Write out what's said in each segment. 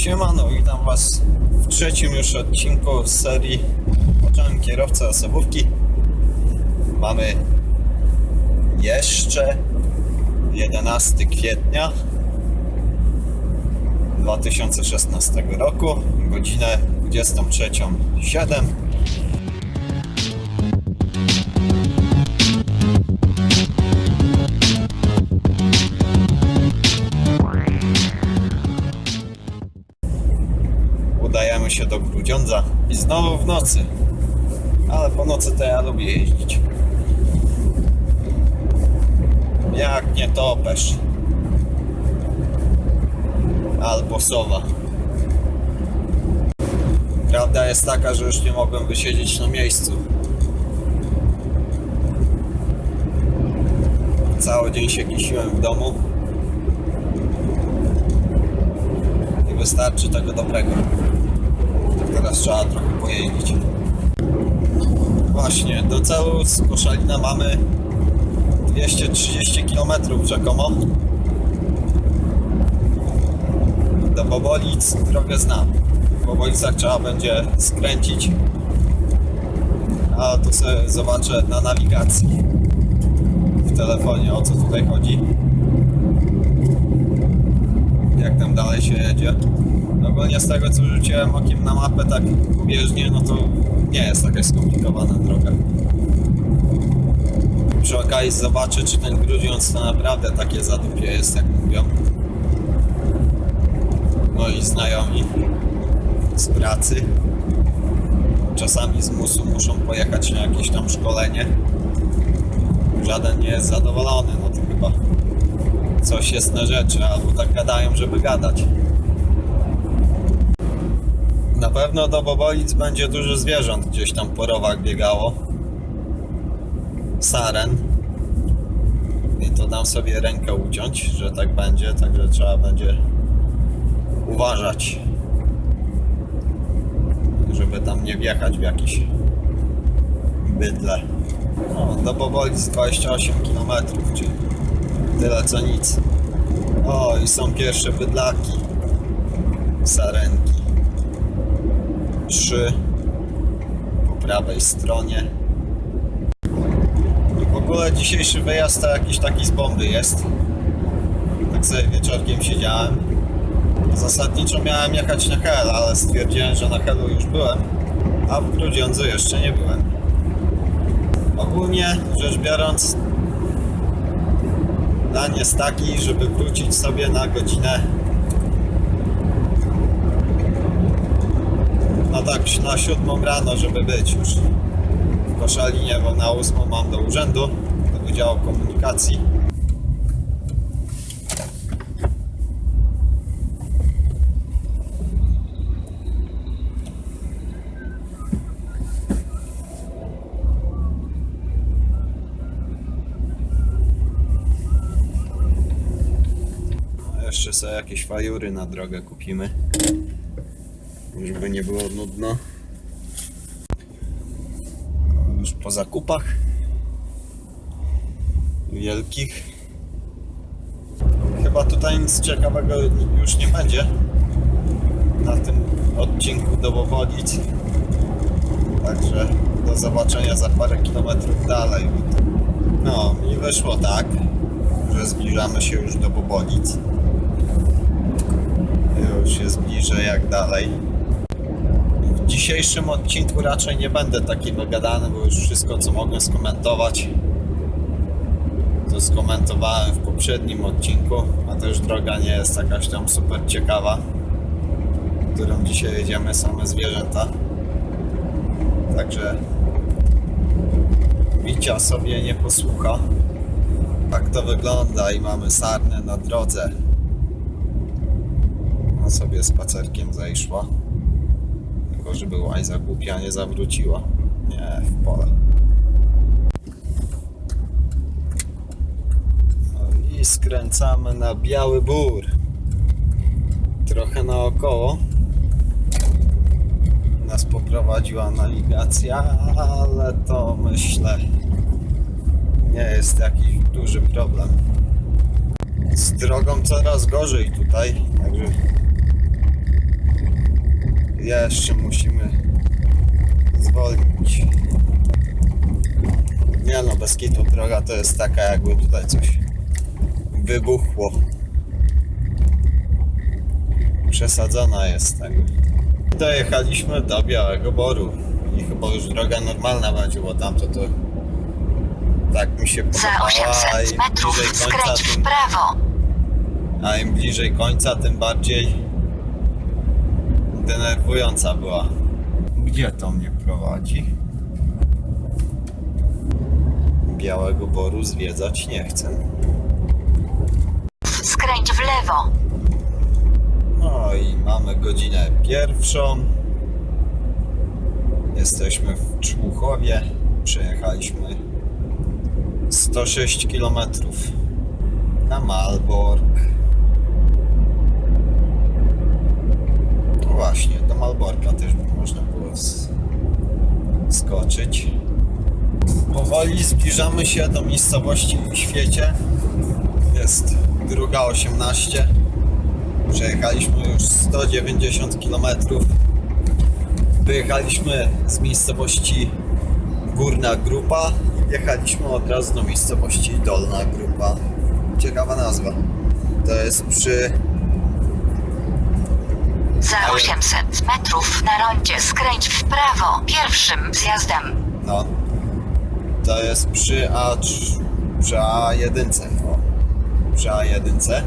Siemano, witam Was w trzecim już odcinku z serii Pociąg kierowca osobówki. Mamy jeszcze 11 kwietnia 2016 roku, godzinę 23.07. się do Grudziądza i znowu w nocy. Ale po nocy to ja lubię jeździć. Jak nie topesz. Albo sowa. Prawda jest taka, że już nie mogłem wysiedzieć na miejscu. Cały dzień się kisiłem w domu. Wystarczy tego dobrego. Teraz trzeba trochę pojeździć. Właśnie, do celu z Koszalina mamy 230 km rzekomo. Do Bobolic drogę znam. W Bobolicach trzeba będzie skręcić. A to sobie zobaczę na nawigacji w telefonie o co tutaj chodzi. Jak tam dalej się jedzie. Ogólnie z tego co rzuciłem okiem na mapę tak pobieżnie, no to nie jest taka skomplikowana droga. Przy okazji zobaczę, czy ten Grudziądz to naprawdę takie zadupie jest, jak mówią. Moi znajomi z pracy. Czasami z musu muszą pojechać na jakieś tam szkolenie. Żaden nie jest zadowolony, no to chyba coś jest na rzeczy, albo tak gadają, żeby gadać. Na pewno do Bobolic będzie dużo zwierząt gdzieś tam po rowach biegało. Saren. I to dam sobie rękę uciąć, że tak będzie, także trzeba będzie uważać, żeby tam nie wjechać w jakieś bydle. O, do Bobolic 28 km, czyli tyle co nic. O, i są pierwsze bydlaki. Sarenki. Trzy po prawej stronie. I w ogóle dzisiejszy wyjazd to jakiś taki z bomby jest. Tak sobie wieczorkiem siedziałem. Zasadniczo miałem jechać na Hel, ale stwierdziłem, że na Helu już byłem, a w Grudziądzu jeszcze nie byłem. Ogólnie rzecz biorąc, plan jest taki, żeby wrócić sobie na godzinę no tak na siódmą rano, żeby być już w Koszalinie, bo na ósmą mam do urzędu, do Wydziału Komunikacji. Jeszcze sobie jakieś fajury na drogę kupimy. Żeby nie było nudno. Już po zakupach wielkich. Chyba tutaj nic ciekawego już nie będzie na tym odcinku do Bobolic. Także do zobaczenia za parę kilometrów dalej. No, mi wyszło tak, że zbliżamy się już do Bobolic. Już jest bliżej jak dalej. Dzisiejszym odcinku raczej nie będę taki wygadany, bo już wszystko co mogłem skomentować to skomentowałem w poprzednim odcinku, a też droga nie jest jakaś tam super ciekawa, którą dzisiaj jedziemy, same zwierzęta. Także bicia sobie nie posłucha. Tak to wygląda i mamy sarnę na drodze. No sobie spacerkiem zajszła. Tylko żeby łajza głupia nie zawróciła. Nie, w pole. No i skręcamy na Biały Bór. Trochę naokoło. Nas poprowadziła nawigacja, ale to myślę nie jest jakiś duży problem. Z drogą coraz gorzej tutaj, także Jeszcze musimy zwolnić. Nie no, bez kitu droga to jest taka jakby tutaj coś wybuchło. Przesadzona jest tego. Dojechaliśmy do Białego Boru i chyba już droga normalna będzie, bo tamto to tak mi się Za podobała, a 800 im metrów skręć w prawo. a im bliżej końca, tym bardziej denerwująca była. Gdzie to mnie prowadzi? Białego Boru zwiedzać nie chcę. Skręć w lewo. No i mamy godzinę pierwszą. Jesteśmy w Człuchowie. Przejechaliśmy 106 km na Malbork. Właśnie, do Malborka też można było skoczyć. Powoli zbliżamy się do miejscowości w świecie. Jest druga 18. Przejechaliśmy już 190 km. Wyjechaliśmy z miejscowości Górna Grupa i wjechaliśmy od razu do miejscowości Dolna Grupa. Ciekawa nazwa. To jest przy Za 800 metrów na rondzie skręć w prawo. Pierwszym zjazdem. no to jest przy A przy A1. O, przy A1.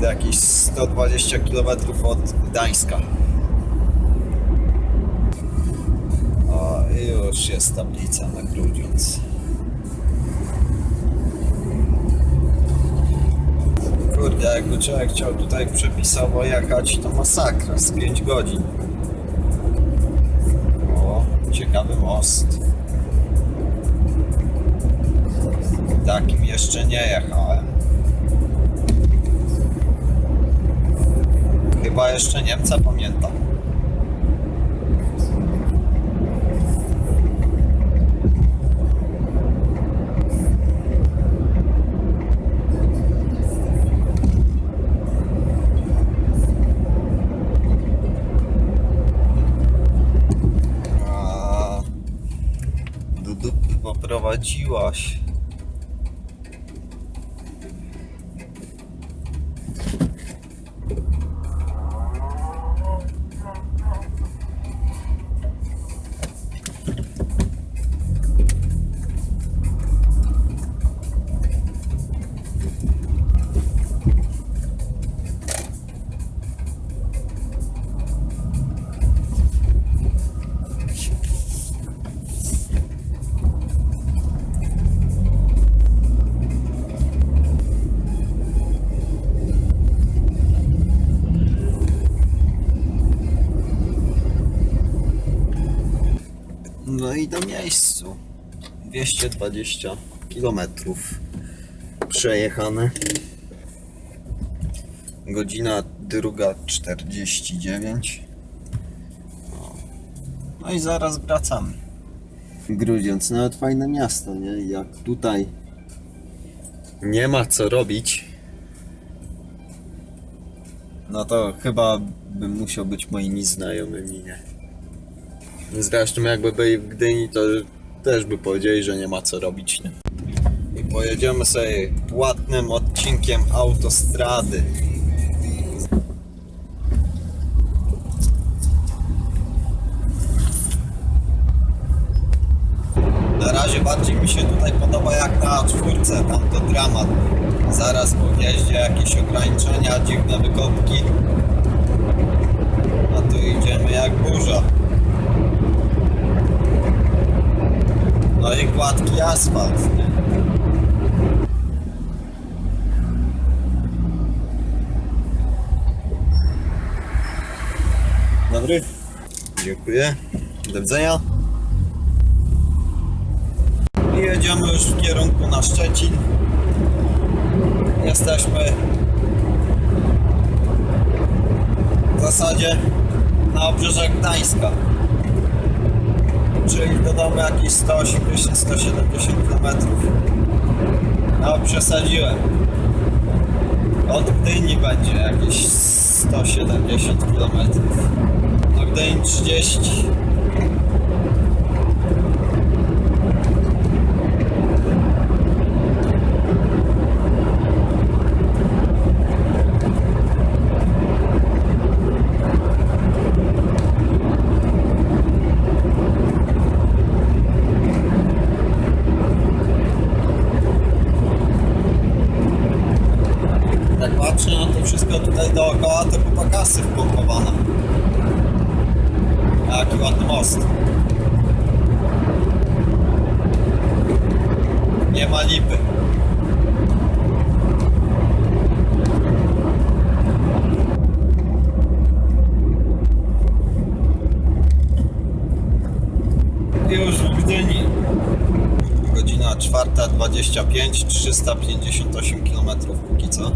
To jakieś 120 km od Gdańska. O, i już jest tablica na Grudziądz. Kurde, jakby człowiek chciał tutaj przepisowo jechać, to masakra z 5 godzin. O, ciekawy most. Takim jeszcze nie jechałem. Chyba jeszcze Niemca pamiętam. A, do dupy i do miejscu. 220 kilometrów przejechane. Godzina druga 49. No. i zaraz wracamy. Grudziąc, nawet fajne miasto, nie? Jak tutaj nie ma co robić, no to chyba bym musiał być moimi znajomymi, nie? Zresztą jakby byli w Gdyni, to też by powiedzieli, że nie ma co robić, nie? I pojedziemy sobie płatnym odcinkiem autostrady. Na razie bardziej mi się tutaj podoba jak na czwórce, tam to dramat. Zaraz po wjeździe jakieś ograniczenia, dziwne wykopki. A tu idziemy jak burza. No i gładki asfalt? Dobry. Dziękuję. Do widzenia. I jedziemy już w kierunku na Szczecin. Jesteśmy w zasadzie na obrzeżach Gdańska. Czyli do domu jakieś 180-170 km. No przesadziłem. Od Gdyni będzie jakieś 170 km. A Gdyń 30. Jak patrzę na to wszystko tutaj dookoła, to chyba kasy wpompowane. Jaki ładny most. Nie ma lipy. Już w Gdyni. Godzina 4.25, 358 km póki co.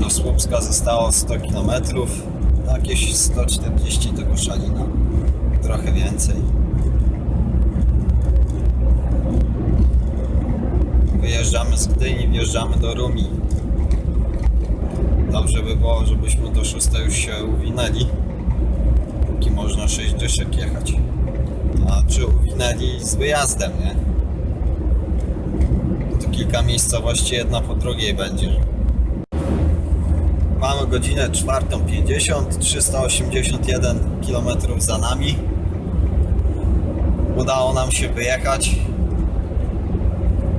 Do Słupska zostało 100 km, jakieś 140 do Koszalina, trochę więcej. Wyjeżdżamy z Gdyni, wjeżdżamy do Rumi. Dobrze by było, żebyśmy do 6 już się uwinęli, póki można 6 dyszek jechać. A czy uwinęli z wyjazdem, nie? To kilka miejscowości jedna po drugiej będzie. Godzinę 4.50, 381 km za nami. Udało nam się wyjechać.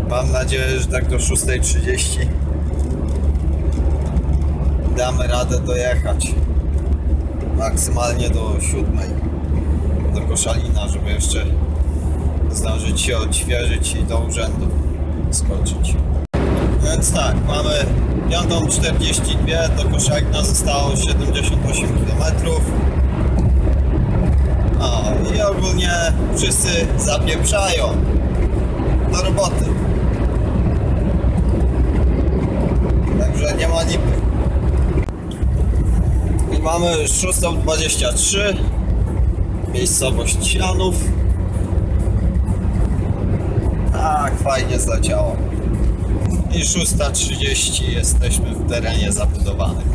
Mam nadzieję, że tak do 6.30 damy radę dojechać. Maksymalnie do 7 do Koszalina, żeby jeszcze zdążyć się odświeżyć i do urzędu skoczyć. Więc tak, mamy 5.42, do Koszalina zostało 78 km. O, i ogólnie wszyscy zapieprzają do roboty. Także nie ma lipy. I mamy 6.23, miejscowość Janów. Tak, fajnie zleciało i 6.30 jesteśmy w terenie zabudowanym.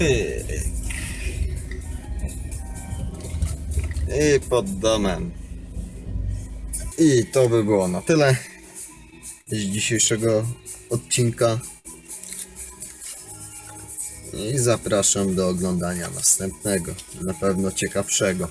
Pyk. I pod domem. I to by było na tyle z dzisiejszego odcinka. I zapraszam do oglądania następnego, na pewno ciekawszego.